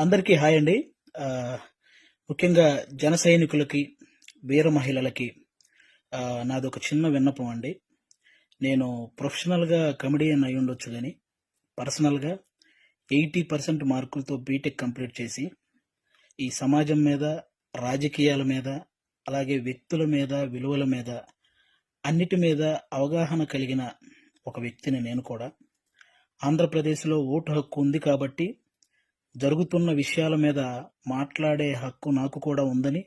అందరికీ హాయ్ అండి. ముఖ్యంగా జన సైనికులకి వీర మహిళలకి నాది ఒక చిన్న విన్నపం అండి. నేను ప్రొఫెషనల్గా కమెడియన్ అయి ఉండొచ్చు కానీ పర్సనల్గా ఎయిటీ పర్సెంట్ మార్కులతో బీటెక్ కంప్లీట్ చేసి ఈ సమాజం మీద రాజకీయాల మీద అలాగే వ్యక్తుల మీద విలువల మీద అన్నిటి మీద అవగాహన కలిగిన ఒక వ్యక్తిని నేను కూడా. ఆంధ్రప్రదేశ్లో ఓటు హక్కు ఉంది కాబట్టి జరుగుతున్న విషయాల మీద మాట్లాడే హక్కు నాకు కూడా ఉందని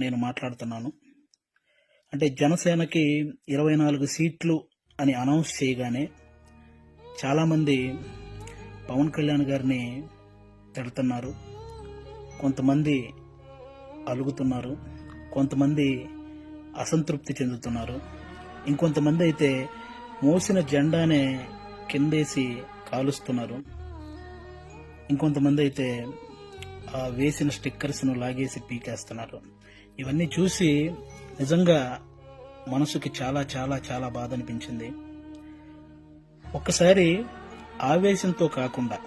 నేను మాట్లాడుతున్నాను. అంటే జనసేనకి ఇరవై నాలుగు సీట్లు అని అనౌన్స్ చేయగానే చాలామంది పవన్ కళ్యాణ్ గారిని తిడుతున్నారు. కొంతమంది అలుగుతున్నారు. కొంతమంది అసంతృప్తి చెందుతున్నారు. ఇంకొంతమంది అయితే మోసిన జెండానే కిందేసి కాలుస్తున్నారు. ఇంకొంతమంది అయితే వేసిన స్టిక్కర్స్ను లాగేసి పీకేస్తున్నారు. ఇవన్నీ చూసి నిజంగా మనసుకి చాలా చాలా చాలా బాధ అనిపించింది ఒక్కసారి ఆవేశంతో కాకుండా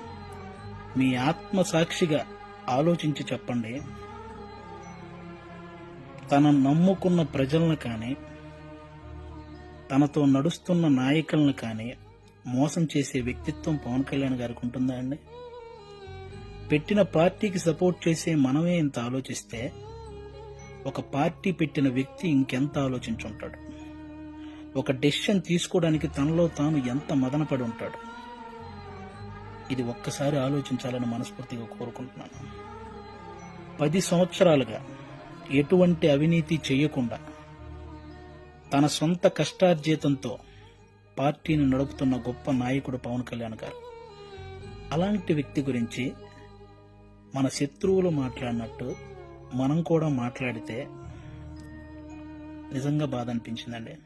మీ ఆత్మ సాక్షిగా ఆలోచించి చెప్పండి. తన నమ్ముకున్న ప్రజలను కానీ తనతో నడుస్తున్న నాయకులను కానీ మోసం చేసే వ్యక్తిత్వం పవన్ కళ్యాణ్ గారికి ఉంటుందా అండి? పెట్టిన పార్టీకి సపోర్ట్ చేసే మనమే ఇంత ఆలోచిస్తే ఒక పార్టీ పెట్టిన వ్యక్తి ఇంకెంత ఆలోచించుంటాడు? ఒక డెసిషన్ తీసుకోవడానికి తనలో తాను ఎంత మదనపడి ఉంటాడు? ఇది ఒక్కసారి ఆలోచించాలని మనస్ఫూర్తిగా కోరుకుంటున్నాను. పది సంవత్సరాలుగా ఎటువంటి అవినీతి చేయకుండా తన సొంత కష్టార్జితంతో పార్టీని నడుపుతున్న గొప్ప నాయకుడు పవన్ కళ్యాణ్ గారు. అలాంటి వ్యక్తి గురించి మన శత్రువులు మాట్లాడినట్టు మనం కూడా మాట్లాడితే నిజంగా బాధ అనిపించిందండి.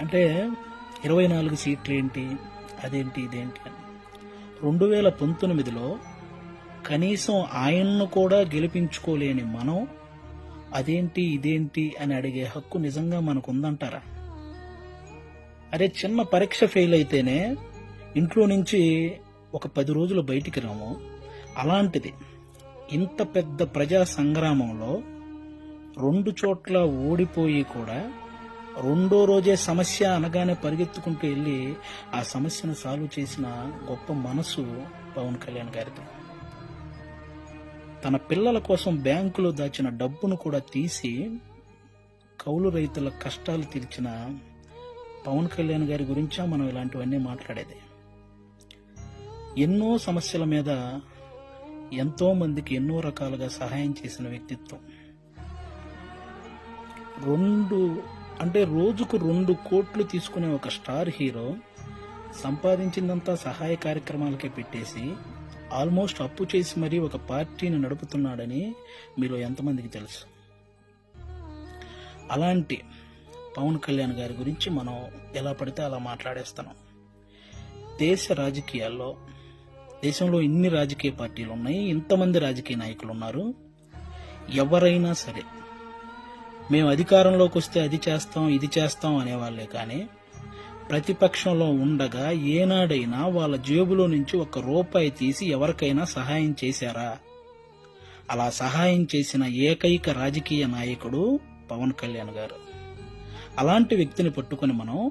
అంటే ఇరవై నాలుగు సీట్లు ఏంటి అదేంటి ఇదేంటి అని. రెండు వేల పంతొమ్మిదిలో కనీసం ఆయన్ను కూడా గెలిపించుకోలేని మనం అదేంటి ఇదేంటి అని అడిగే హక్కు నిజంగా మనకు ఉందంటారా అరే చిన్న పరీక్ష ఫెయిల్ అయితేనే ఇంట్లో నుంచి ఒక పది రోజులు బయటికి రాము. అలాంటిది. ఇంత పెద్ద ప్రజా సంగ్రామంలో రెండు చోట్ల ఓడిపోయి కూడా రెండో రోజే సమస్య అనగానే పరిగెత్తుకుంటూ వెళ్ళి ఆ సమస్యను సాల్వ్ చేసిన గొప్ప మనసు పవన్ కళ్యాణ్ గారిది. తన పిల్లల కోసం బ్యాంకులో దాచిన డబ్బును కూడా తీసి కౌలు రైతుల కష్టాలు తీర్చిన పవన్ కళ్యాణ్ గారి గురించా మనం ఇలాంటివన్నీ మాట్లాడేది. ఎన్నో సమస్యల మీద ఎంతో మందికి ఎన్నో రకాలుగా సహాయం చేసిన వ్యక్తిత్వం. రెండు అంటే రోజుకు రెండు కోట్లు తీసుకునే ఒక స్టార్ హీరో సంపాదించిందంతా సహాయ కార్యక్రమాలకే పెట్టేసి ఆల్మోస్ట్ అప్పు చేసి మరీ ఒక పార్టీని నడుపుతున్నాడని మీరు ఎంతమందికి తెలుసు? అలాంటి పవన్ కళ్యాణ్ గారి గురించి మనం ఎలా పడితే అలా మాట్లాడేస్తున్నాం. దేశ రాజకీయాల్లో దేశంలో ఇన్ని రాజకీయ పార్టీలు ఉన్నాయి ఇంతమంది రాజకీయ నాయకులు ఉన్నారు ఎవరైనా సరే మేము అధికారంలోకి వస్తే అది చేస్తాం ఇది చేస్తాం అనేవాళ్ళే కానీ ప్రతిపక్షంలో ఉండగా ఏనాడైనా వాళ్ళ జేబులో నుంచి ఒక రూపాయి తీసి ఎవరికైనా సహాయం చేశారా? అలా సహాయం చేసిన ఏకైక రాజకీయ నాయకుడు పవన్ కళ్యాణ్ గారు. అలాంటి వ్యక్తిని పట్టుకొని మనం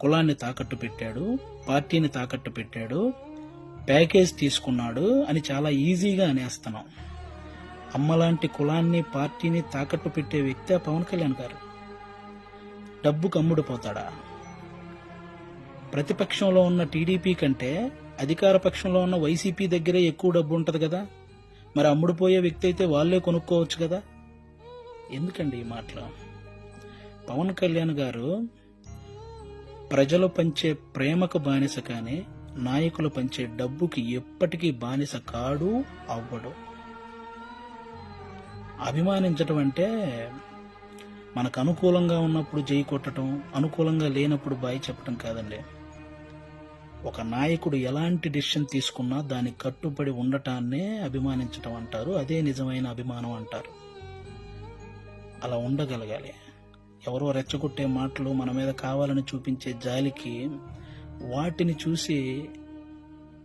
కులాన్ని తాకట్టు పెట్టాడు పార్టీని తాకట్టు పెట్టాడు ప్యాకేజ్ తీసుకున్నాడు అని చాలా ఈజీగా అనేస్తున్నాం. అమ్మలాంటి కులాన్ని పార్టీని తాకట్టు పెట్టే వ్యక్తి పవన్ కళ్యాణ్ గారు. డబ్బుకు అమ్ముడుపోతాడా ప్రతిపక్షంలో ఉన్న టీడీపీ కంటే అధికార పక్షంలో ఉన్న వైసీపీ దగ్గరే ఎక్కువ డబ్బు ఉంటుంది కదా? మరి అమ్ముడుపోయే వ్యక్తి అయితే వాళ్ళే కొనుక్కోవచ్చు కదా? ఎందుకండి ఈ మాటలు? పవన్ కళ్యాణ్ గారు ప్రజలు పంచే ప్రేమకు బానిస కానీ నాయకులు పంచే డబ్బుకి ఎప్పటికీ బానిస కాడు అవ్వడు. అభిమానించటం అంటే మనకు అనుకూలంగా ఉన్నప్పుడు జై కొట్టడం అనుకూలంగా లేనప్పుడు బాయి చెప్పడం కాదండి. ఒక నాయకుడు ఎలాంటి డిసిషన్ తీసుకున్నా దానికి కట్టుబడి ఉండటాన్నే అభిమానించటం అంటారు అదే నిజమైన అభిమానం అంటారు. అలా ఉండగలగాలి. ఎవరో రెచ్చగొట్టే మాటలు మన మీద కావాలని చూపించే జాలికి వాటిని చూసి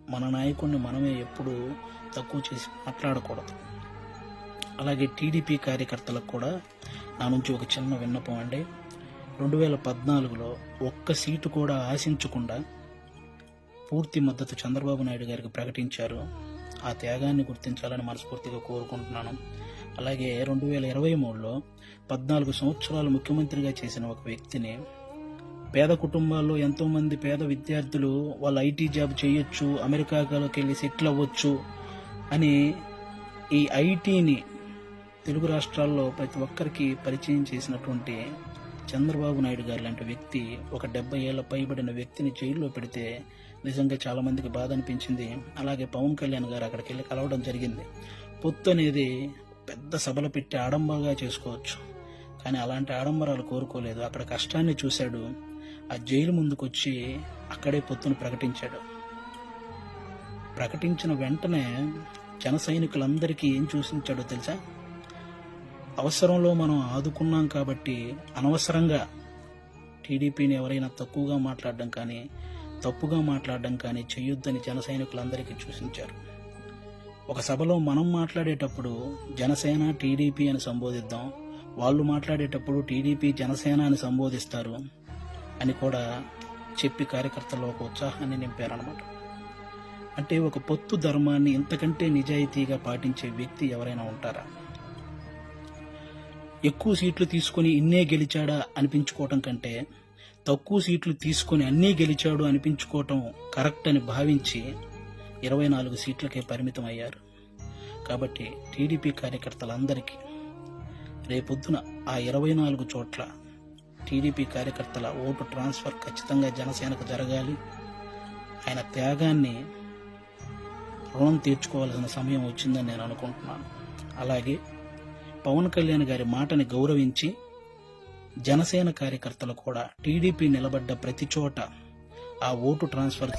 మన నాయకుడిని మనమే ఎప్పుడు తక్కువ చేసి మాట్లాడకూడదు. అలాగే టీడీపీ కార్యకర్తలకు కూడా నా నుంచి ఒక చిన్న విన్నపం అండి. రెండు వేల పద్నాలుగులో ఒక్క సీటు కూడా ఆశించకుండా పూర్తి మద్దతు చంద్రబాబు నాయుడు గారికి ప్రకటించారు. ఆ త్యాగాన్ని గుర్తించాలని మనస్ఫూర్తిగా కోరుకుంటున్నాను. అలాగే రెండు వేల ఇరవై మూడులో పద్నాలుగు సంవత్సరాలు ముఖ్యమంత్రిగా చేసిన ఒక వ్యక్తిని పేద కుటుంబాల్లో ఎంతోమంది పేద విద్యార్థులు వాళ్ళు ఐటీ జాబ్ చేయొచ్చు అమెరికాలోకి వెళ్ళి సెటిల్ అవ్వచ్చు అని ఈ ఐటీని తెలుగు రాష్ట్రాల్లో ప్రతి ఒక్కరికి పరిచయం చేసినటువంటి చంద్రబాబు నాయుడు గారు లాంటి వ్యక్తి ఒక డెబ్బై ఏళ్ళ పైబడిన వ్యక్తిని జైల్లో పెడితే నిజంగా చాలామందికి బాధ అనిపించింది. అలాగే పవన్ కళ్యాణ్ గారు అక్కడికి వెళ్ళి కలవడం జరిగింది. పొత్తు అనేది పెద్ద సభలు పెట్టి ఆడంబరంగా చేసుకోవచ్చు. కానీ అలాంటి ఆడంబరాలు కోరుకోలేదు. అక్కడ కష్టాన్ని చూశాడు. ఆ జైలు ముందుకొచ్చి అక్కడే పొత్తును ప్రకటించాడు. ప్రకటించిన వెంటనే జన సైనికులందరికీ ఏం చూసించాడో తెలుసా? అవసరంలో మనం ఆదుకున్నాం కాబట్టి అనవసరంగా టీడీపీని ఎవరైనా తక్కువగా మాట్లాడడం కానీ తప్పుగా మాట్లాడడం కానీ చేయొద్దని జన సైనికులందరికీ సూచించారు ఒక సభలో మనం మాట్లాడేటప్పుడు జనసేన టీడీపీ అని సంబోధిద్దాం. వాళ్ళు మాట్లాడేటప్పుడు టీడీపీ జనసేన అని సంబోధిస్తారు. అని కూడా చెప్పి కార్యకర్తల్లో ఒక ఉత్సాహాన్ని నింపారనమాట అంటే ఒక పొత్తు ధర్మాన్ని ఇంతకంటే నిజాయితీగా పాటించే వ్యక్తి ఎవరైనా ఉంటారా? ఎక్కువ సీట్లు తీసుకొని ఇన్నే గెలిచాడా అనిపించుకోవటం కంటే తక్కువ సీట్లు తీసుకొని అన్నీ గెలిచాడు అనిపించుకోవటం కరెక్ట్ అని భావించి ఇరవై నాలుగు సీట్లకే పరిమితం అయ్యారు. కాబట్టి టీడీపీ కార్యకర్తలందరికీ రేపొద్దున ఆ ఇరవై నాలుగు చోట్ల టీడీపీ కార్యకర్తల ఓటు ట్రాన్స్ఫర్ ఖచ్చితంగా జనసేనకు జరగాలి. ఆయన త్యాగాన్ని రుణం తీర్చుకోవాల్సిన సమయం వచ్చిందని నేను అనుకుంటున్నాను. అలాగే పవన్ కళ్యాణ్ గారి మాటని గౌరవించి జనసేన కార్యకర్తలు కూడా టీడీపీ నిలబడ్డ ప్రతి చోట ఆ ఓటు ట్రాన్స్ఫర్